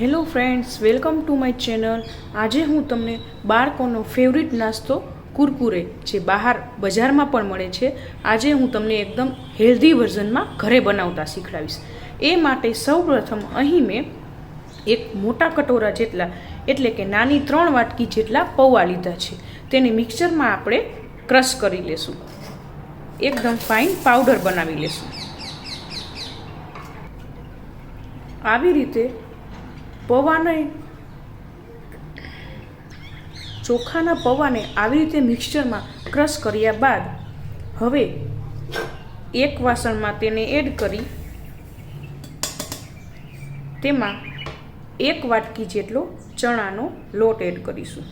Hello friends, welcome to my channel. આજે હું તમને બાળકોનો ફેવરિટ નાસ્તો, કુરકુરે, જે બહાર બજારમાં પણ મળે છે, આજે હું તમને એકદમ હેલ્ધી વર્ઝનમાં ઘરે બનાવતા શીખડાવીશ. એ માટે સૌપ્રથમ અહીં મેં એક મોટા કટોરા જેટલા, એટલે કે નાની ત્રણ વાટકી જેટલા પૌવા લીધા છે. તેને મિક્સરમાં આપણે ક્રશ કરી લેશું. એકદમ ફાઇન પાવડર બનાવી લેશું. આવી રીતે પૌવાને ચોખાના પૌવાને આવી રીતે મિક્સચરમાં ક્રશ કર્યા બાદ હવે એક વાસણમાં તેને એડ કરી તેમાં એક વાટકી જેટલો ચણાનો લોટ એડ કરીશું.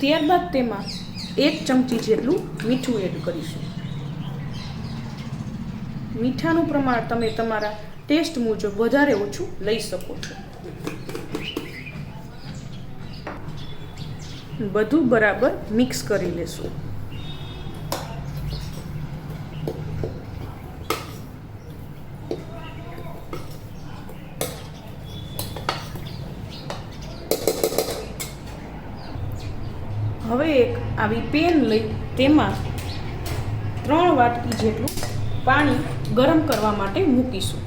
ત્યારબાદ તેમાં એક ચમચી જેટલું મીઠું એડ કરીશું. મીઠાનું પ્રમાણ તમે તમારા ટેસ્ટ મુજબ વધારે ઓછું લઈ શકો છો. બધું બરાબર મિક્સ કરી લેશું. હવે એક આવી પેન લઈ તેમાં ત્રણ વાટકી જેટલું પાણી ગરમ કરવા માટે મૂકીશું.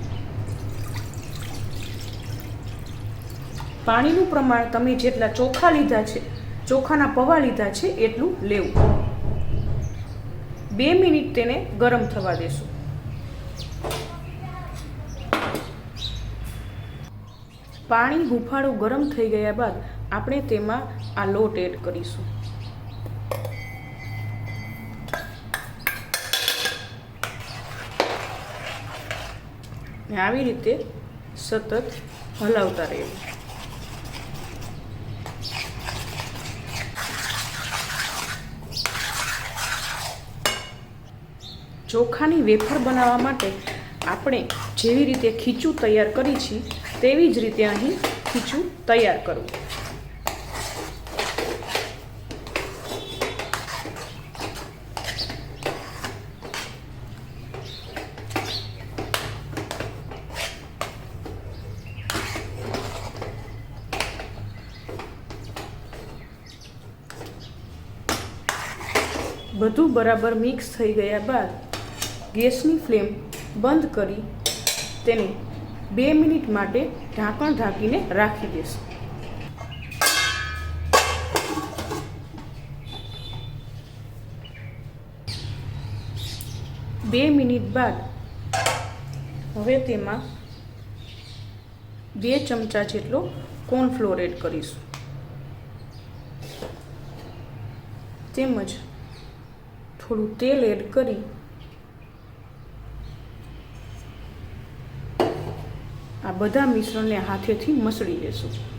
પાણીનું પ્રમાણ તમે જેટલા ચોખા લીધા છે, ચોખાના પવા લીધા છે, એટલું લેવું. બે મિનિટ તેને ગરમ થવા દેશું. પાણી હુંફાળું ગરમ થઈ ગયા બાદ આપણે તેમાં આ લોટ એડ કરીશું. ને આવી રીતે સતત હલાવતા રહેવું ચોખાની વેફર બનાવવા માટે આપણે જેવી રીતે ખીચું તૈયાર કરી છીએ તેવી જ રીતે અહીં ખીચું તૈયાર કરવું. બધું બરાબર મિક્સ થઈ ગયા બાદ ગેસની ફ્લેમ બંધ કરી તેને બે મિનિટ માટે ઢાંકણ ઢાંકીને રાખી દેશું. બે મિનિટ બાદ હવે તેમાં બે ચમચા જેટલો કોર્નફ્લોર એડ કરીશું. તેમજ થોડું તેલ એડ કરી. આ બધા મિશ્રણને હાથેથી મસળી લેશું.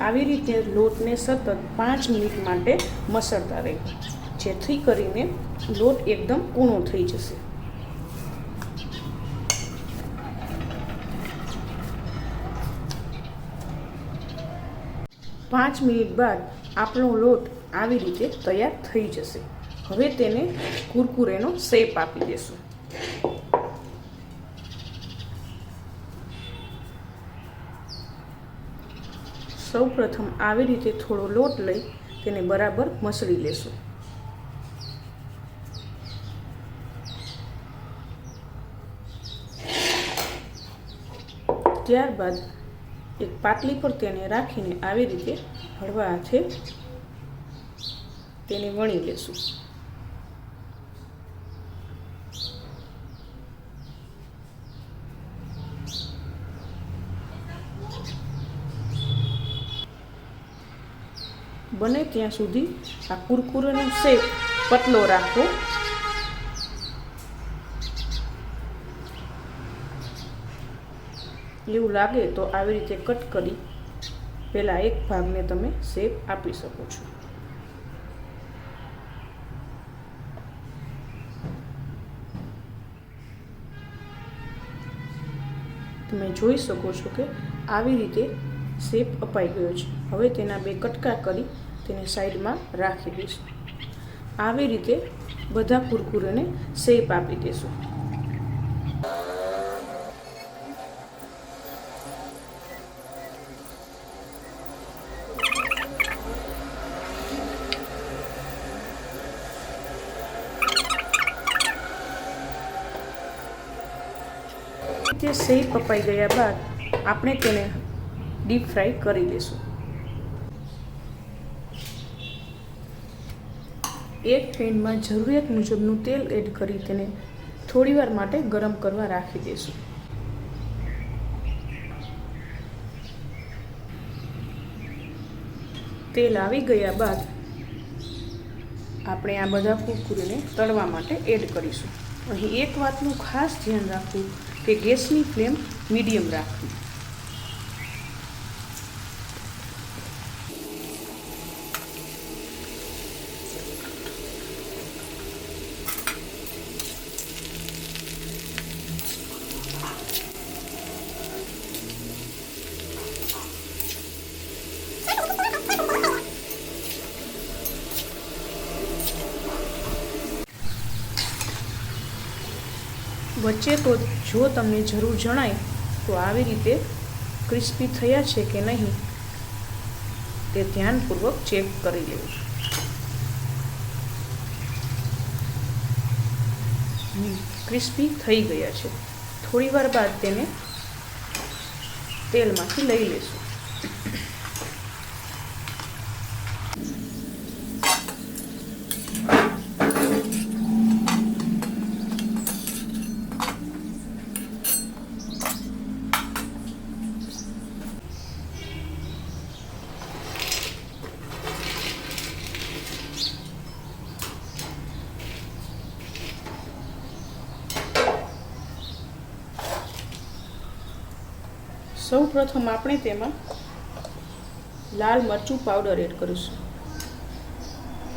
આવી રીતે લોટને સતત પાંચ મિનિટ માટે મસળતા રહેવું જેથી કરીને લોટ એકદમ કૂણો થઈ જશે. પાંચ મિનિટ બાદ આપણો લોટ આવી રીતે તૈયાર થઈ જશે. હવે તેને કુરકુરેનો શેપ આપી દેશું. સૌ પ્રથમ આવી રીતે થોડો લોટ લઈ તેને બરાબર મસળી લેશું. ત્યારબાદ એક પાટલી પર તેને રાખીને આવી રીતે હળવા હાથે તેને વણી લેશું. બને ત્યાં સુધી આ કુરકુરેનો શેપ પતલો રાખવો એવું લાગે તો આવી રીતે કટ કરી પહેલાં એક ભાગને તમે શેપ આપી શકો છો. તમે જોઈ શકો છો કે આવી રીતે શેપ અપાઈ ગયો છે. હવે તેના બે કટકા કરી તેને સાઈડમાં રાખી દઈશું. આવી રીતે બધા કુરકુરેને શેપ આપી દઈશું. તે સહી પપાઈ ગયા બાદ આપણે તેને ડીપ ફ્રાય કરી લઈશું એક પેનમાં જરૂરિયાત મુજબનું તેલ એડ કરી તેને થોડીવાર માટે ગરમ કરવા રાખી દઈશું તેલ આવી ગયા બાદ આપણે આ બધા કુરકુરીને તળવા માટે એડ કરીશું. અહીં એક વાતનું ખાસ ધ્યાન રાખવું કે ગેસની ફ્લેમ મીડિયમ રાખવી. વચ્ચે તો જો તમને જરૂર જણાય, તો આવી રીતે ક્રિસ્પી થયા છે કે નહીં, તે ધ્યાનપૂર્વક ચેક કરી લેવું. ક્રિસ્પી થઈ ગયા છે. થોડી વાર બાદ તેને તેલમાંથી લઈ લેશું. સૌ પ્રથમ આપણે તેમાં લાલ મરચું પાવડર એડ કરીશું.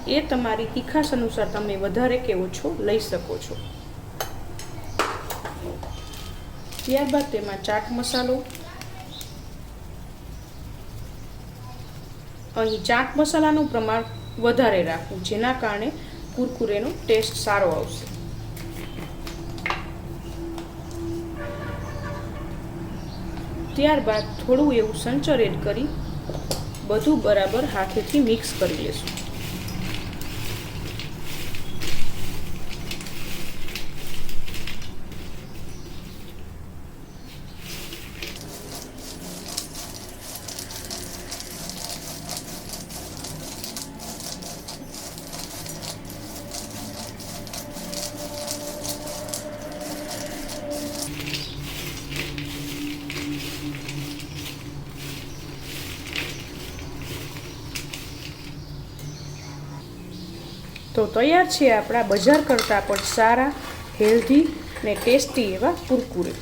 એ તમારી તીખાશ અનુસાર તમે વધારે કે ઓછો લઈ શકો છો. ત્યારબાદ તેમાં ચાટ મસાલો. અહીં ચાટ મસાલાનું પ્રમાણ વધારે રાખવું, જેના કારણે કુરકુરેનો ટેસ્ટ સારો આવશે. ત્યારબાદ થોડું એવું સંચર એડ કરી બધું બરાબર હાથેથી મિક્સ કરી લેશું. તો તૈયાર છે આપણા બજાર કરતાં પણ સારા, હેલ્ધી ને ટેસ્ટી એવા કુરકુરે.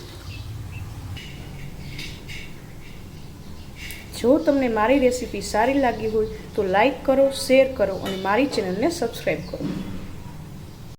જો તમને મારી રેસીપી સારી લાગી હોય તો લાઈક કરો, શેર કરો અને મારી ચેનલને સબસ્ક્રાઈબ કરો.